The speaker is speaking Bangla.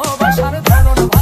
ভালোবাসার ধরন